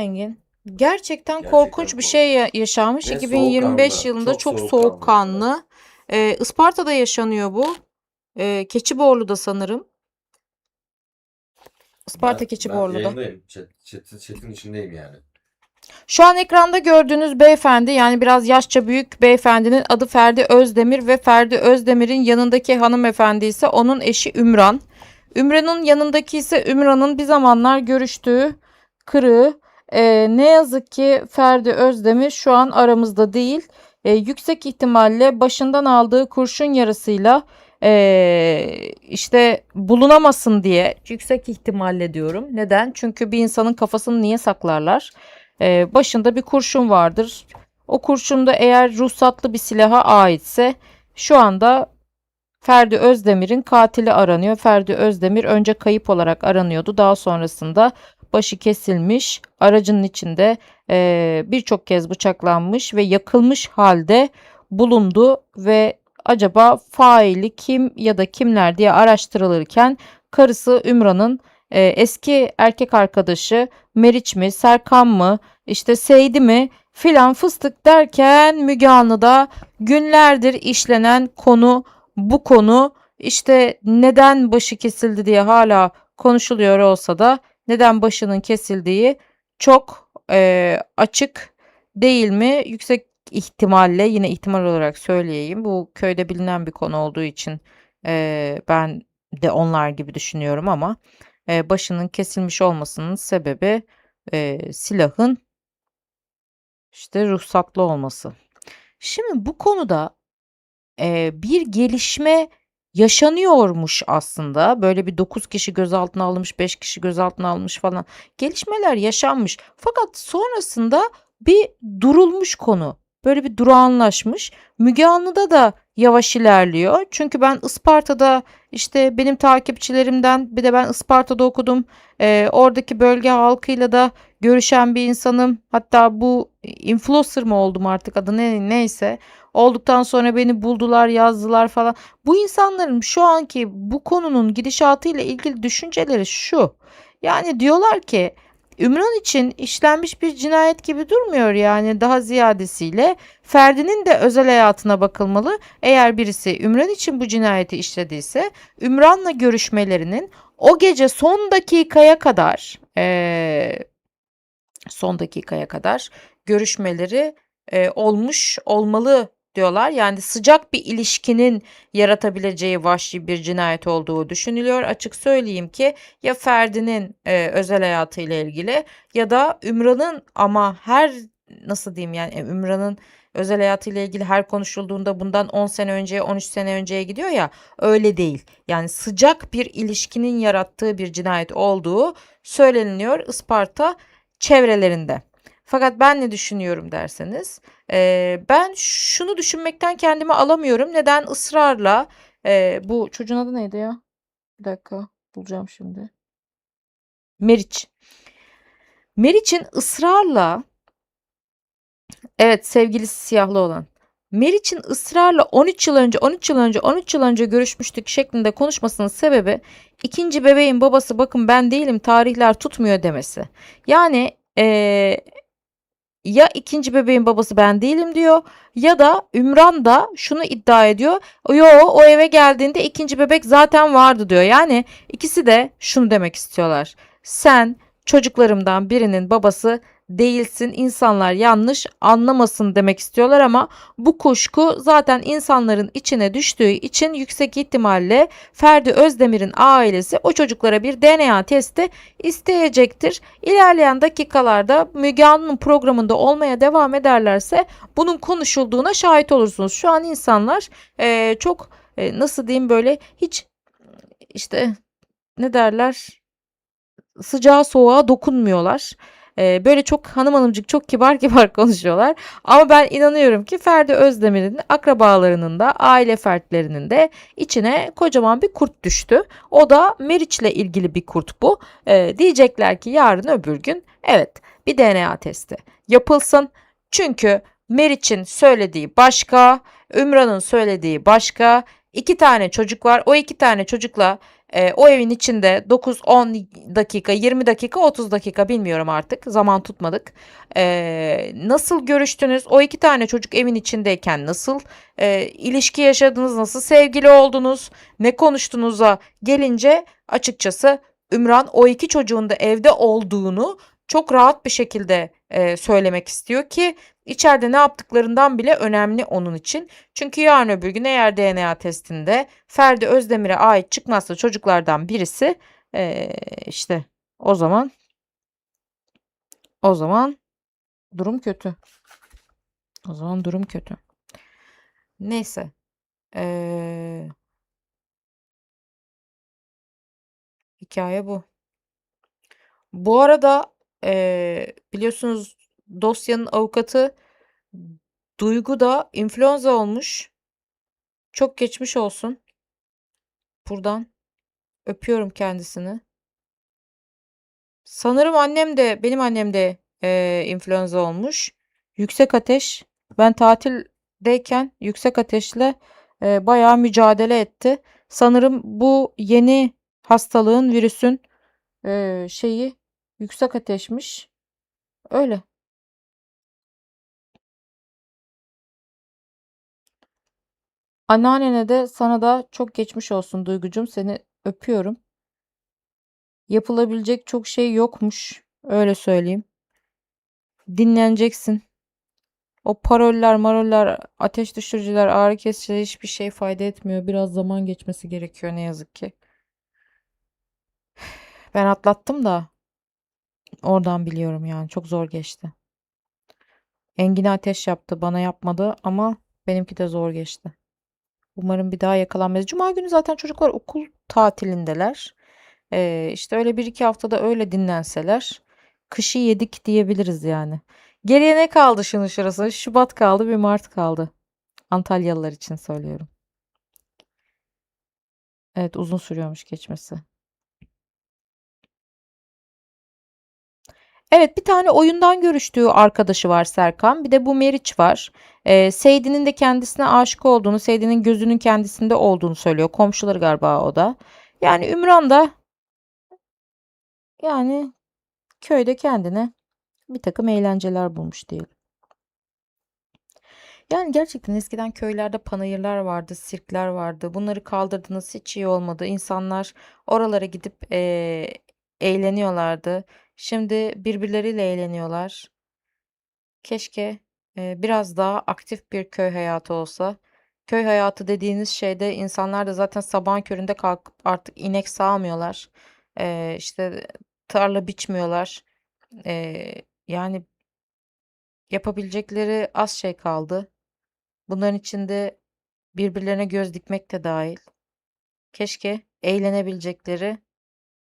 Engin. Gerçekten Gerçekten korkunç bir korkunç. şey ya- yaşanmış. Ve 2025 soğukkanlı, yılında çok çok soğukkanlı. soğukkanlı. Ee, Isparta'da yaşanıyor bu. Ee, Keçiborlu'da sanırım. Isparta Ben, Keçiborlu'da. ben yayındayım. Chat, chat, chat'in içindeyim yani. Şu an ekranda gördüğünüz beyefendi yani biraz yaşça büyük beyefendinin adı Ferdi Özdemir ve Ferdi Özdemir'in yanındaki hanımefendi ise onun eşi Ümran. Ümran'ın yanındaki ise Ümran'ın bir zamanlar görüştüğü kırığı. Ee, ne yazık ki Ferdi Özdemir şu an aramızda değil. Ee, yüksek ihtimalle başından aldığı kurşun yarasıyla ee, işte bulunamasın diye yüksek ihtimalle diyorum. Neden? Çünkü bir insanın kafasını niye saklarlar? Ee, başında bir kurşun vardır. O kurşun da eğer ruhsatlı bir silaha aitse şu anda Ferdi Özdemir'in katili aranıyor. Ferdi Özdemir önce kayıp olarak aranıyordu. Daha sonrasında başı kesilmiş, aracının içinde eee, birçok kez bıçaklanmış ve yakılmış halde bulundu ve acaba faili kim ya da kimler diye araştırılırken karısı Ümran'ın eee, eski erkek arkadaşı Meriç mi, Serkan mı, işte Seydi mi filan fıstık derken Müge Anlı'da günlerdir işlenen konu bu konu işte neden başı kesildi diye hala konuşuluyor olsa da neden başının kesildiği çok eee, açık değil mi? Yüksek ihtimalle yine ihtimal olarak söyleyeyim. Bu köyde bilinen bir konu olduğu için eee, ben de onlar gibi düşünüyorum ama eee, başının kesilmiş olmasının sebebi eee, silahın işte ruhsatlı olması. Şimdi bu konuda eee, bir gelişme yaşanıyormuş aslında. Böyle bir 9 kişi gözaltına alınmış, 5 kişi gözaltına alınmış falan. Gelişmeler yaşanmış. Fakat sonrasında bir durulmuş konu. Böyle bir durağanlaşmış. Müge Anlı'da da yavaş ilerliyor. Çünkü ben Isparta'da işte benim takipçilerimden bir de ben Isparta'da okudum. Eee, oradaki bölge halkıyla da görüşen bir insanım. Hatta bu influencer mı oldum artık adı ne, neyse. Olduktan sonra beni buldular, yazdılar falan. Bu insanların şu anki bu konunun gidişatıyla ilgili düşünceleri şu. Yani diyorlar ki Ümran için işlenmiş bir cinayet gibi durmuyor yani daha ziyadesiyle Ferdi'nin de özel hayatına bakılmalı. Eğer birisi Ümran için bu cinayeti işlediyse Ümran'la görüşmelerinin o gece son dakikaya kadar eee, son dakikaya kadar görüşmeleri e, olmuş olmalı diyorlar. Yani sıcak bir ilişkinin yaratabileceği vahşi bir cinayet olduğu düşünülüyor. Açık söyleyeyim ki ya Ferdi'nin e, özel hayatıyla ilgili ya da Ümran'ın ama her nasıl diyeyim yani e, Ümran'ın özel hayatıyla ilgili her konuşulduğunda bundan 10 sene önceye 13 sene önceye gidiyor ya öyle değil. Yani sıcak bir ilişkinin yarattığı bir cinayet olduğu söyleniliyor Isparta çevrelerinde. Fakat ben ne düşünüyorum derseniz eee, ben şunu düşünmekten kendimi alamıyorum. Neden ısrarla eee, bu çocuğun adı neydi ya? Bir dakika bulacağım şimdi. Meriç. Meriç'in ısrarla evet sevgilisi siyahlı olan. Meriç'in ısrarla 13 yıl önce 13 yıl önce 13 yıl önce görüşmüştük şeklinde konuşmasının sebebi ikinci bebeğin babası bakın ben değilim tarihler tutmuyor demesi. Yani eee, ya ikinci bebeğin babası ben değilim diyor ya da Ümran da şunu iddia ediyor. Yo o eve geldiğinde ikinci bebek zaten vardı diyor. Yani ikisi de şunu demek istiyorlar. Sen çocuklarımdan birinin babası değilsin. İnsanlar yanlış anlamasın demek istiyorlar ama bu kuşku zaten insanların içine düştüğü için yüksek ihtimalle Ferdi Özdemir'in ailesi o çocuklara bir DNA testi isteyecektir. İlerleyen dakikalarda Müge Anlı'nın programında olmaya devam ederlerse bunun konuşulduğuna şahit olursunuz. Şu an insanlar eee, çok eee, nasıl diyeyim böyle hiç işte ne derler sıcağa soğuğa dokunmuyorlar. Eee, böyle çok hanım hanımcık çok kibar kibar konuşuyorlar. Ama ben inanıyorum ki Ferdi Özdemir'in akrabalarının da aile fertlerinin de içine kocaman bir kurt düştü. O da Meriç'le ilgili bir kurt bu. Eee, diyecekler ki yarın öbür gün evet bir DNA testi yapılsın. Çünkü Meriç'in söylediği başka, Ümran'ın söylediği başka. İki tane çocuk var. O iki tane çocukla e, o evin içinde 9, 10 dakika, 20 dakika, 30 dakika bilmiyorum artık. Zaman tutmadık. E, nasıl görüştünüz? O iki tane çocuk evin içindeyken nasıl e, ilişki yaşadınız? Nasıl sevgili oldunuz? Ne konuştuğunuza gelince açıkçası Ümran o iki çocuğun da evde olduğunu çok rahat bir şekilde e, söylemek istiyor ki içeride ne yaptıklarından bile önemli onun için. Çünkü yarın öbür gün eğer DNA testinde Ferdi Özdemir'e ait çıkmazsa çocuklardan birisi e, işte o zaman o zaman durum kötü. O zaman durum kötü. Neyse. Ee, hikaye bu. Bu arada ee, biliyorsunuz dosyanın avukatı Duygu da influenza olmuş. Çok geçmiş olsun. Buradan öpüyorum kendisini. Sanırım annem de benim annem de ee, influenza olmuş. Yüksek ateş. Ben tatildeyken yüksek ateşle ee, bayağı mücadele etti. Sanırım bu yeni hastalığın virüsün ee, şeyi yüksek ateşmiş. Öyle. Anneannene de sana da çok geçmiş olsun Duygucum. Seni öpüyorum. Yapılabilecek çok şey yokmuş. Öyle söyleyeyim. Dinleneceksin. O paroller, maroller, ateş düşürücüler, ağrı kesiciler hiçbir şey fayda etmiyor. Biraz zaman geçmesi gerekiyor ne yazık ki. Ben atlattım da oradan biliyorum yani. Çok zor geçti. Engin'e ateş yaptı. Bana yapmadı ama benimki de zor geçti. Umarım bir daha yakalanmaz. Cuma günü zaten çocuklar okul tatilindeler. Ee, işte öyle bir iki haftada öyle dinlenseler. Kışı yedik diyebiliriz yani. Geriye ne kaldı şunun şurası? Şubat kaldı bir Mart kaldı. Antalyalılar için söylüyorum. Evet uzun sürüyormuş geçmesi. Evet bir tane oyundan görüştüğü arkadaşı var Serkan. Bir de bu Meriç var. Ee, Seydi'nin de kendisine aşık olduğunu, Seydi'nin gözünün kendisinde olduğunu söylüyor. Komşuları galiba o da. Yani Ümran da yani köyde kendine bir takım eğlenceler bulmuş diyelim. Yani gerçekten eskiden köylerde panayırlar vardı, sirkler vardı. Bunları kaldırdınız hiç iyi olmadı. İnsanlar oralara gidip eee, eğleniyorlardı. Şimdi birbirleriyle eğleniyorlar. Keşke eee, biraz daha aktif bir köy hayatı olsa. Köy hayatı dediğiniz şeyde insanlar da zaten sabahın köründe kalkıp artık inek sağmıyorlar. Eee işte tarla biçmiyorlar. Eee, yani yapabilecekleri az şey kaldı. Bunların içinde birbirlerine göz dikmek de dahil. Keşke eğlenebilecekleri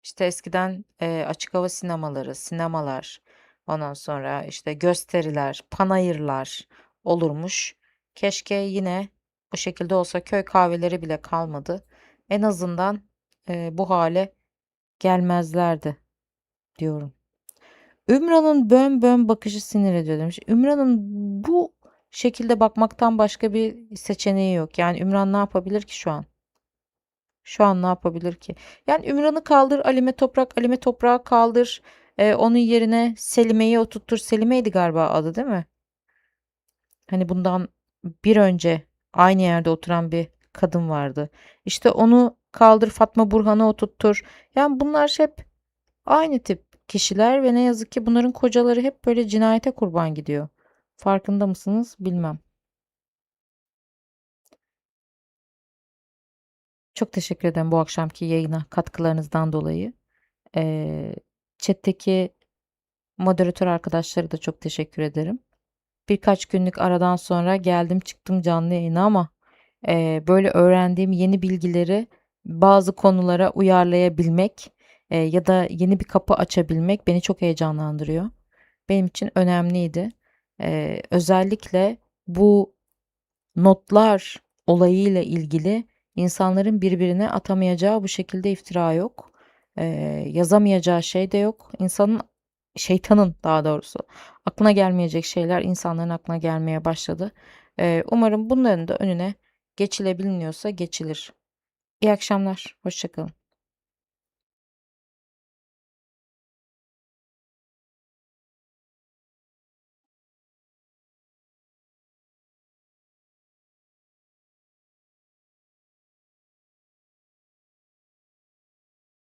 işte eskiden e, açık hava sinemaları, sinemalar, ondan sonra işte gösteriler, panayırlar olurmuş. Keşke yine bu şekilde olsa köy kahveleri bile kalmadı. En azından e, bu hale gelmezlerdi diyorum. Ümran'ın bön bön bakışı sinir ediyor demiş. Ümran'ın bu şekilde bakmaktan başka bir seçeneği yok. Yani Ümran ne yapabilir ki şu an? Şu an ne yapabilir ki? Yani Ümran'ı kaldır, Alime Toprak, Alime Toprağı kaldır. Ee, onun yerine Selime'yi oturttur. Selime'ydi galiba adı değil mi? Hani bundan bir önce aynı yerde oturan bir kadın vardı. İşte onu kaldır Fatma Burhan'ı oturttur. Yani bunlar hep aynı tip kişiler ve ne yazık ki bunların kocaları hep böyle cinayete kurban gidiyor. Farkında mısınız bilmem. Çok teşekkür ederim bu akşamki yayına katkılarınızdan dolayı. Ee, chat'teki moderatör arkadaşları da çok teşekkür ederim. Birkaç günlük aradan sonra geldim çıktım canlı yayına ama e, böyle öğrendiğim yeni bilgileri bazı konulara uyarlayabilmek e, ya da yeni bir kapı açabilmek beni çok heyecanlandırıyor. Benim için önemliydi. E, özellikle bu notlar olayıyla ilgili insanların birbirine atamayacağı bu şekilde iftira yok. E, yazamayacağı şey de yok. İnsanın şeytanın daha doğrusu aklına gelmeyecek şeyler insanların aklına gelmeye başladı. E, umarım bunların da önüne geçilebiliniyorsa geçilir. İyi akşamlar. Hoşçakalın.